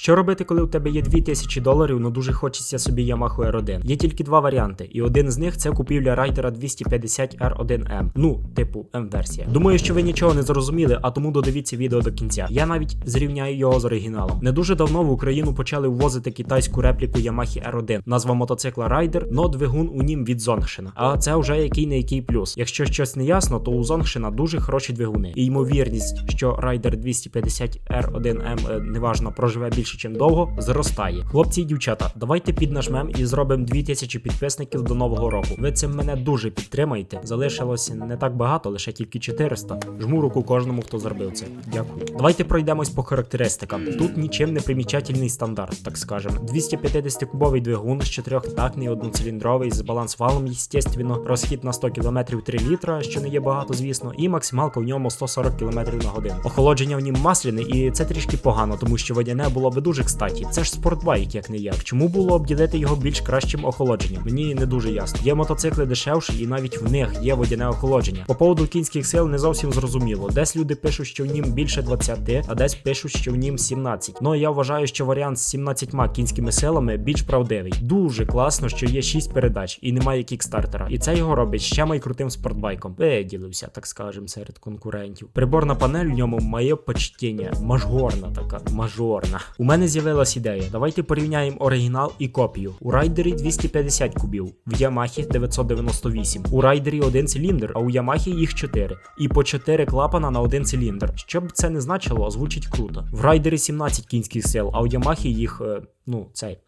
Що робити, коли у тебе є 2000 доларів, ну дуже хочеться собі Yamaha R1? Є тільки два варіанти, і один з них це купівля райдера 250 R1M. Ну, типу М-версія. Думаю, що ви нічого не зрозуміли, а тому додивіться відео до кінця. Я навіть зрівняю його з оригіналом. Не дуже давно в Україну почали ввозити китайську репліку Yamaha R1. Назва мотоцикла Райдер, но двигун у нім від Зонгшина. А це вже який не який плюс. Якщо щось не ясно, то у Зонгшина дуже хороші двигуни. І ймовірність, що Райдер 250 R1M е, неважно проживе більше, ніж довго, зростає. Хлопці і дівчата, давайте піднажмем і зробимо 2000 підписників до нового року. Ви цим мене дуже підтримаєте. Залишилося не так багато, лише тільки 400. Жму руку кожному, хто зробив це. Дякую. Давайте пройдемось по характеристикам. Тут нічим не примічательний стандарт, так скажемо. 250 кубовий двигун з чотирьохтактний, одноциліндровий з балансвалом, естественно, розхід на 100 км 3 літра, що не є багато, звісно, і максималка в ньому 140 км на годину. Охолодження в нім масляне, і це трішки погано, тому що водяне було би дуже кстаті. Це ж спортбайк, як не як. Чому було обділити його більш кращим охолодженням? Мені не дуже ясно. Є мотоцикли дешевші, і навіть в них є водяне охолодження. По поводу кінських сил не зовсім зрозуміло. Десь люди пишуть, що в нім більше 20, а десь пишуть, що в нім 17. Ну я вважаю, що варіант з 17 кінськими силами більш правдивий. Дуже класно, що є 6 передач і немає кікстартера. І це його робить ще майкрутим спортбайком. Виділився, так скажем, серед конкурентів. Приборна панель в ньому моє почтення. Мажорна така, мажорна. У мене з'явилась ідея. Давайте порівняємо оригінал і копію. У райдері 250 кубів, в Ямахі 998. У райдері один циліндр, а у Ямахі їх 4. І по 4 клапана на один циліндр. Що б це не значило, звучить круто. В райдері 17 кінських сил, а у Ямахі їх, е, ну, цей.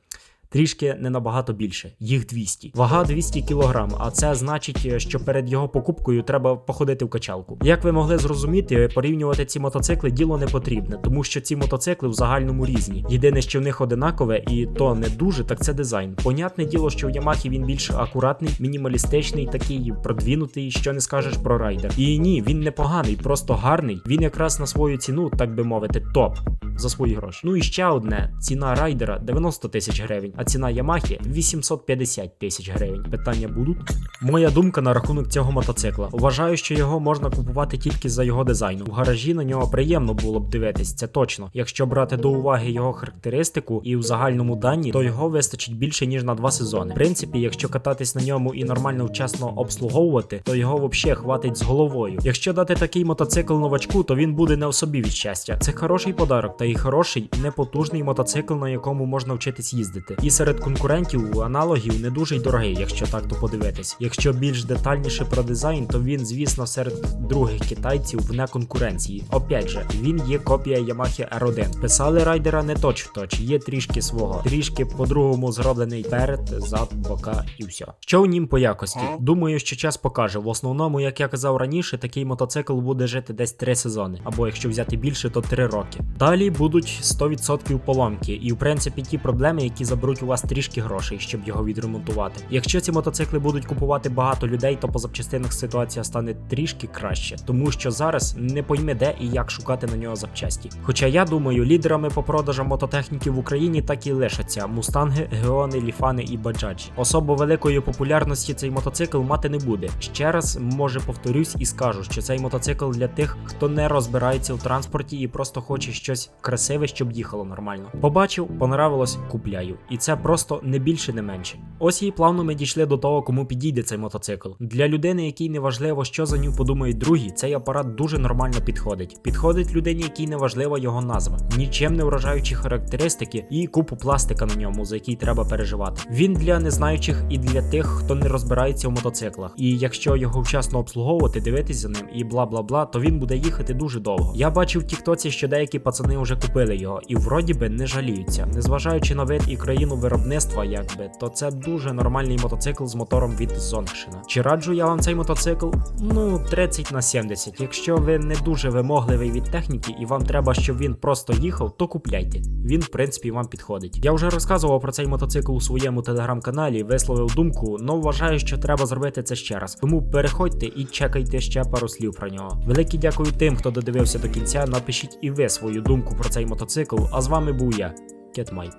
Трішки не набагато більше, їх 200. Вага 200 кг, а це значить, що перед його покупкою треба походити в качалку. Як ви могли зрозуміти, порівнювати ці мотоцикли діло не потрібне, тому що ці мотоцикли в загальному різні. Єдине, що в них одинакове, і то не дуже, так це дизайн. Понятне діло, що в Ямахі він більш акуратний, мінімалістичний, такий продвинутий, що не скажеш про райдер. І ні, він не поганий, просто гарний. Він якраз на свою ціну, так би мовити, топ за свої гроші. Ну і ще одне: ціна райдера 90 тисяч гривень, а ціна Ямахи 850 тисяч гривень. Питання будуть? Моя думка на рахунок цього мотоцикла. Вважаю, що його можна купувати тільки за його дизайну. В гаражі на нього приємно було б дивитись, це точно. Якщо брати до уваги його характеристику і в загальному дані, то його вистачить більше ніж на два сезони. В принципі, якщо кататись на ньому і нормально вчасно обслуговувати, то його взагалі хватить з головою. Якщо дати такий мотоцикл новачку, то він буде не в собі від щастя. Це хороший подарок та і хороший, непотужний мотоцикл, на якому можна вчитись їздити. І серед конкурентів аналогів не дуже й дорогий, якщо так то подивитись. Якщо більш детальніше про дизайн, то він, звісно, серед других китайців вне конкуренції. Опять же, він є копія Yamaha R1. Писали райдера не точ в точ, є трішки свого, трішки по-другому зроблений перед, зад, бока і все. Що у нім по якості? Думаю, що час покаже. В основному, як я казав раніше, такий мотоцикл буде жити десь 3 сезони, або якщо взяти більше, то 3 роки. Далі будуть 100% поломки, і в принципі ті проблеми, які заберуть у вас трішки грошей, щоб його відремонтувати. Якщо ці мотоцикли будуть купувати багато людей, то по запчастинах ситуація стане трішки краще, тому що зараз не пойме де і як шукати на нього запчасті. Хоча я думаю, лідерами по продажам мототехніки в Україні так і лишаться мустанги, геони, ліфани і баджаджі. Особо великої популярності цей мотоцикл мати не буде. Ще раз може повторюсь і скажу, що цей мотоцикл для тих, хто не розбирається в транспорті і просто хоче щось красиве, щоб їхало нормально. Побачив, понравилось, купляю. І це просто не більше, не менше. Ось і плавно ми дійшли до того, кому підійде цей мотоцикл. Для людини, якій не важливо, що за нього подумають другі, цей апарат дуже нормально підходить. Підходить людині, якій не важлива його назва, нічим не вражаючі характеристики і купу пластика на ньому, за який треба переживати. Він для незнаючих і для тих, хто не розбирається в мотоциклах. І якщо його вчасно обслуговувати, дивитись за ним і бла бла бла, то він буде їхати дуже довго. Я бачив в Тіктоці, що деякі пацани вже купили його, і вроді би не жаліються. Незважаючи на вид і країну виробництва, якби, то це дуже нормальний мотоцикл з мотором від Зонгшина. Чи раджу я вам цей мотоцикл? Ну, 30 на 70. Якщо ви не дуже вимогливий від техніки і вам треба, щоб він просто їхав, то купляйте. Він, в принципі, вам підходить. Я вже розказував про цей мотоцикл у своєму телеграм-каналі, висловив думку, але вважаю, що треба зробити це ще раз. Тому переходьте і чекайте ще пару слів про нього. Велике дякую тим, хто додивився до кінця. Напишіть і ви свою думку про цей мотоцикл. А з вами був я, Кетмайп.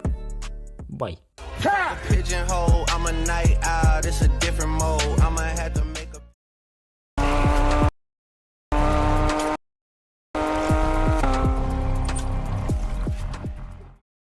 Бай.